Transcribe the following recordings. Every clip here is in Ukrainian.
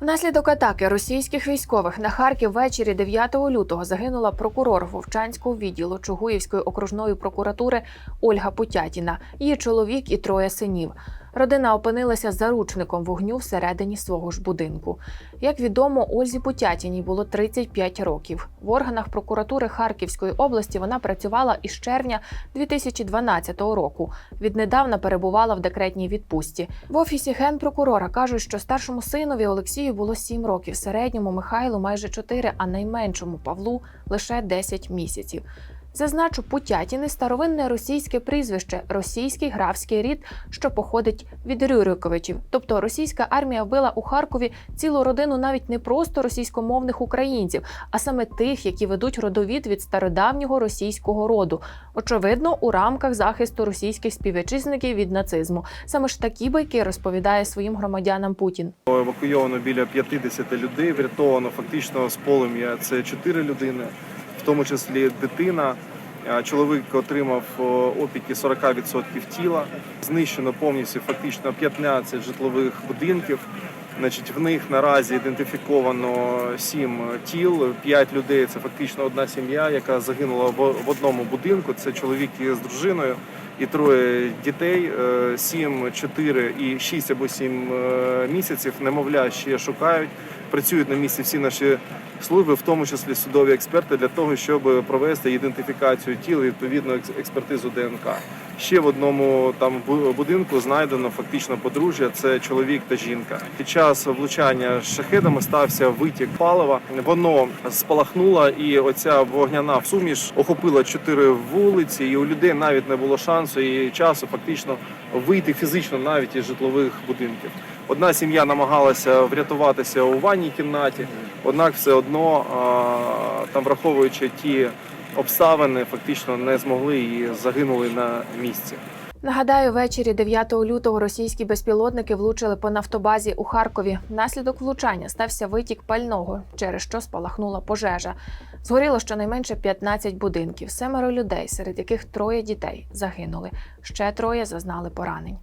Внаслідок атаки російських військових на Харків ввечері 9 лютого загинула прокурор Вовчанського відділу Чугуївської окружної прокуратури Ольга Путятіна, її чоловік і троє синів. Родина опинилася заручником вогню всередині свого ж будинку. Як відомо, Ользі Путятіній було 35 років. В органах прокуратури Харківської області вона працювала із червня 2012 року. Віднедавна перебувала в декретній відпустці. В офісі генпрокурора кажуть, що старшому синові Олексію було 7 років, середньому Михайлу майже 4, а найменшому Павлу лише 10 місяців. Зазначу, Путятіни старовинне російське прізвище, російський графський рід, що походить від Рюриковичів. Тобто російська армія вбила у Харкові цілу родину навіть не просто російськомовних українців, а саме тих, які ведуть родовід від стародавнього російського роду. Очевидно, у рамках захисту російських співвітчизників від нацизму. Саме ж такі байки розповідає своїм громадянам Путін. Евакуйовано біля 50 людей, врятовано фактично з полум'я це 4 людини, в тому числі дитина. Чоловік отримав опіки 40% тіла. Знищено повністю фактично 15 житлових будинків. Значить, в них наразі ідентифіковано 7 тіл, 5 людей. Це фактично одна сім'я, яка загинула в в одному будинку. Це чоловік із дружиною і троє дітей. 7, 4 і 6 або 7 е, місяців. Немовля ще шукають. Працюють на місці всі наші служби, в тому числі судові експерти, для того, щоб провести ідентифікацію тіл відповідно експертизу ДНК. Ще в одному там бу- будинку знайдено фактично подружжя. Це чоловік та жінка. Під час влучання шахедами стався витік палива. Воно спалахнуло, і оця вогняна суміш охопила чотири вулиці. І у людей навіть не було шансу і часу фактично вийти фізично навіть із житлових будинків. Одна сім'я намагалася врятуватися у ванній кімнаті, однак все одно, там враховуючи ті обставини, фактично не змогли і загинули на місці. Нагадаю, ввечері 9 лютого російські безпілотники влучили по нафтобазі у Харкові. Внаслідок влучання стався витік пального, через що спалахнула пожежа. Згоріло щонайменше 15 будинків. Семеро людей, серед яких троє дітей, загинули. Ще троє зазнали поранень.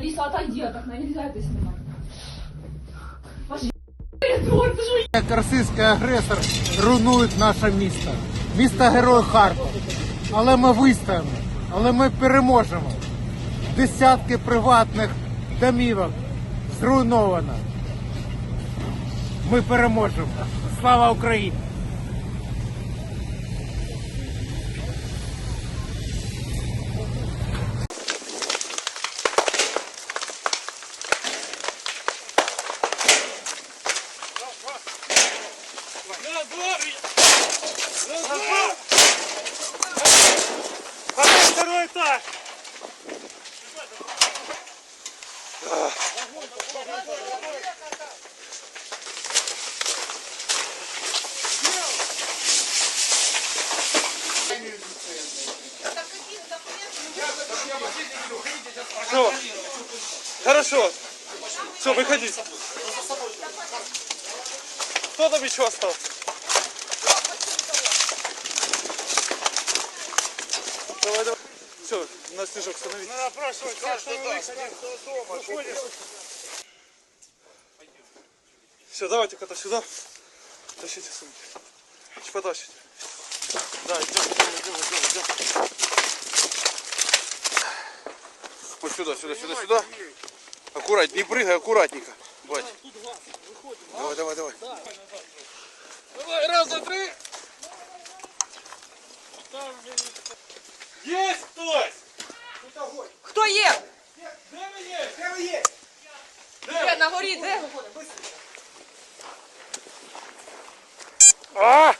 Алиса, отойди, а так нельзя это снимать. Пошли, Эдуард, ты же Як російський агресор руйнують наше місто. Місто Герой Харків. Але ми вистоїмо, але ми переможемо. Десятки приватних домівок зруйновано. Ми переможемо. Слава Україні! Этаж! Все. Хорошо. Все, выходи. Кто там еще остался? Давай, Все, на снежок становись. Надо опрашивать каждого дома. Все, давайте кота сюда. Тащите сумки. Чуть Потащите. Да, идем, идем, идем, идем, идем. Вот сюда, сюда, сюда, сюда. Аккуратнее, не прыгай, аккуратненько. Бать. Давай, давай, давай. Давай, раз, два, три. Погоди, де? А!